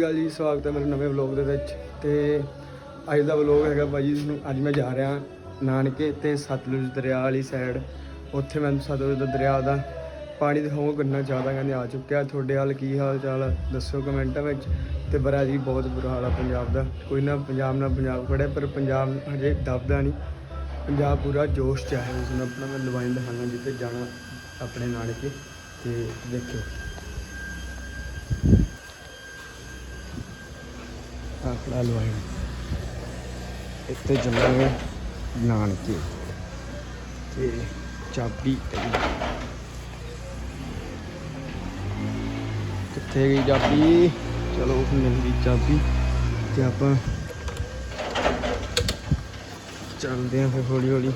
ਸ਼੍ਰੀ ਅਕਾਲ ਜੀ, ਸਵਾਗਤ ਹੈ ਮੇਰੇ ਨਵੇਂ ਵਲੌਗ ਦੇ ਵਿੱਚ। ਤੇ ਅੱਜ ਦਾ ਵਲੌਗ ਹੈਗਾ ਬਾਈ ਜੀ ਨੂੰ, ਅੱਜ ਮੈਂ ਜਾ ਰਿਹਾ ਨਾਨਕੇ ਤੇ ਸਤਲੁਜ ਦਰਿਆ ਵਾਲੀ ਸਾਈਡ ਉੱਥੇ ਮੈਨੂੰ ਸਤਲੁਜ ਦਾ ਦਰਿਆ ਦਾ ਪਾਣੀ ਦਿਖਾਉਂ ਕਿੰਨਾ ਜ਼ਿਆਦਾ ਕਹਿੰਦੇ ਆ ਚੁੱਕਿਆ। ਤੁਹਾਡੇ ਹਾਲ ਕੀ ਹਾਲ ਚਾਲ ਆ? ਦੱਸੋ ਕਮੈਂਟਾਂ ਵਿੱਚ। ਤੇ ਬੜਾ ਜੀ ਬਹੁਤ ਬੁਰਾ ਹਾਲ ਆ ਪੰਜਾਬ ਦਾ। ਕੋਈ ਨਾ ਪੰਜਾਬ ਨਾਲ ਪੰਜਾਬ ਖੜਿਆ ਪਰ ਪੰਜਾਬ ਹਜੇ ਦਬਦਾ ਨਹੀਂ। ਪੰਜਾਬ ਪੂਰਾ ਜੋਸ਼ ਚ ਹੈ ਉਸ ਨੂੰ ਆਪਣਾ ਮੈਂ ਲਵਾਈਨ ਦਿਖਾਣਾ ਜਿੱਥੇ ਜਾਣਾ ਆਪਣੇ ਨਾਨਕੇ। ਤੇ ਦੇਖਿਓ। ਆਖੜਾ ਲਵਾਈਨ ਇੱਥੇ ਚੱਲਾਂਗੇ ਨਾਨਕੇ। ਤੇ ਚਾਬੀ ਕਿੱਥੇ ਗਈ ਚਾਬੀ? ਚਲੋ ਮਿਲ ਗਈ ਚਾਬੀ। ਤੇ ਆਪਾਂ ਚੱਲਦੇ ਆਂ ਫਿਰ ਹੌਲੀ ਹੌਲੀ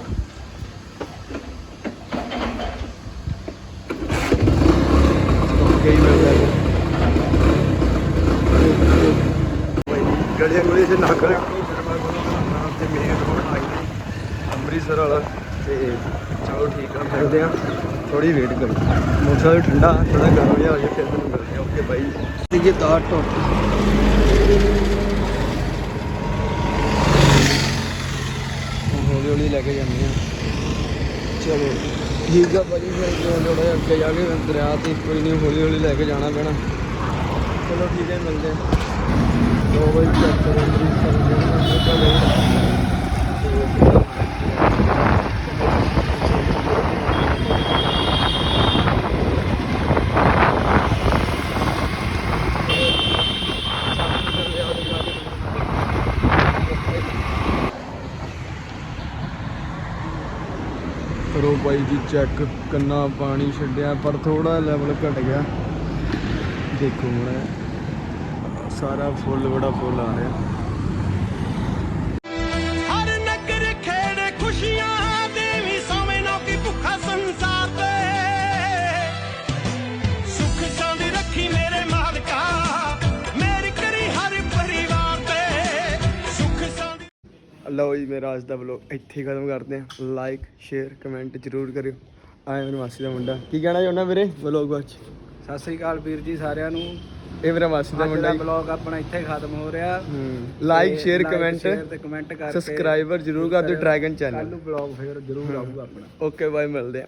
ਓਕੇ ਹੀ ਮਿਲ ਜਾਏਗਾ ਗੜੇ ਗੜੇ ਸੇ ਨਾ ਕਰੇ ਤੇ ਮੇਨ ਰੋਡ ਆਈ ਅੰਮ੍ਰਿਤਸਰ ਵਾਲਾ। ਤੇ ਚਲੋ ਠੀਕ ਆ, ਮਿਲਦੇ ਆ। ਥੋੜੀ ਵੇਟ ਕਰੋ। ਮੋਟਰਸਾਈਕਲ ਠੰਡਾ ਥੋੜਾ ਗਰਮ ਜਿਹਾ ਹੋ ਜਾਏ, ਫਿਰ ਤੁਹਾਨੂੰ ਮਿਲਦੇ ਆ। ਓਕੇ ਬਾਈ ਇਹ ਤਾਰ ਟੁੱਟ ਹੌਲੀ ਹੌਲੀ ਲੈ ਕੇ ਜਾਂਦੇ ਆ। ਚਲੋ, ਠੀਕ ਆ ਭਾਜੀ, ਫਿਰ ਥੋੜਾ ਜਿਹਾ ਅੱਗੇ ਜਾ ਕੇ ਦਰਿਆ ਤੇ ਕੋਈ ਨਹੀਂ, ਹੌਲੀ ਹੌਲੀ ਲੈ ਕੇ ਜਾਣਾ ਪੈਣਾ। ਚਲੋ ਠੀਕ ਹੈ, ਮਿਲਦੇ ਆ। ਦੋ ਵਜੇ ਚੈੱਕ ਕਰੋ ਜੀ ਚਲੋ ਕਰੋ ਬਾਈ ਜੀ ਚੈੱਕ ਕੰਨਾ ਪਾਣੀ ਛੱਡਿਆ, ਪਰ ਥੋੜਾ ਲੈਵਲ ਘਟ ਗਿਆ। ਦੇਖੋ ਹੁਣ। ਸਾਰਾ ਫੁੱਲ ਬੜਾ ਫੁੱਲ ਆ ਰਿਹਾ। ਹਰ ਨਗਰ ਖੇੜੇ ਖੁਸ਼ੀਆਂ ਦੇਵੀ ਸੋਵੇਂ ਨਾ ਕੀ ਭੁੱਖਾ ਸੰਸਾਰ ਤੇ। ਸੁਖ ਚਾਂਦੀ ਰੱਖੀ ਮੇਰੇ ਮਾਲਕਾ ਮੇਰੀ ਕਰੀ ਹਰ ਪਰਿਵਾਰ ਤੇ। ਸੁਖ ਚਾਂਦੀ ਲਓ ਜੀ ਮੇਰਾ ਅੱਜ ਦਾ ਵਲੌਗ ਇੱਥੇ ਖਤਮ ਕਰਦੇ ਹਾਂ। ਲਾਈਕ ਸ਼ੇਅਰ ਕਮੈਂਟ ਜ਼ਰੂਰ ਕਰਿਓ। ਆਏ ਮੇਰੇ ਮਾਸੀ ਦਾ ਮੁੰਡਾ। ਕੀ ਕਹਿਣਾ ਚਾਹੁੰਦਾ ਵੀਰੇ ਵਲੌਗ ਵਿੱਚ ਸਤਿ ਸ੍ਰੀ ਅਕਾਲ ਵੀਰ ਜੀ ਸਾਰਿਆਂ ਨੂੰ। ਇਹ ਮੇਰਾ ਮਾਸੀ ਦਾ ਮੁੰਡਾ ਹੀ ਬਲੌਗ ਆਪਣਾ ਇੱਥੇ ਖਤਮ ਹੋ ਰਿਹਾ। ਲਾਈਕ ਸ਼ੇਅਰ ਕਮੈਂਟ ਕਮੈਂਟ ਕਰਕੇ ਸਬਸਕ੍ਰਾਈਬਰ ਜਰੂਰ ਕਰ ਦਿਓ ਡਰੈਗਨ ਚੈਨਲ ਕੱਲ ਬਲੌਗ ਫੇਰ ਜਰੂਰ ਆਊਗਾ ਆਪਣਾ। ਓਕੇ ਬਾਏ ਮਿਲਦੇ ਆ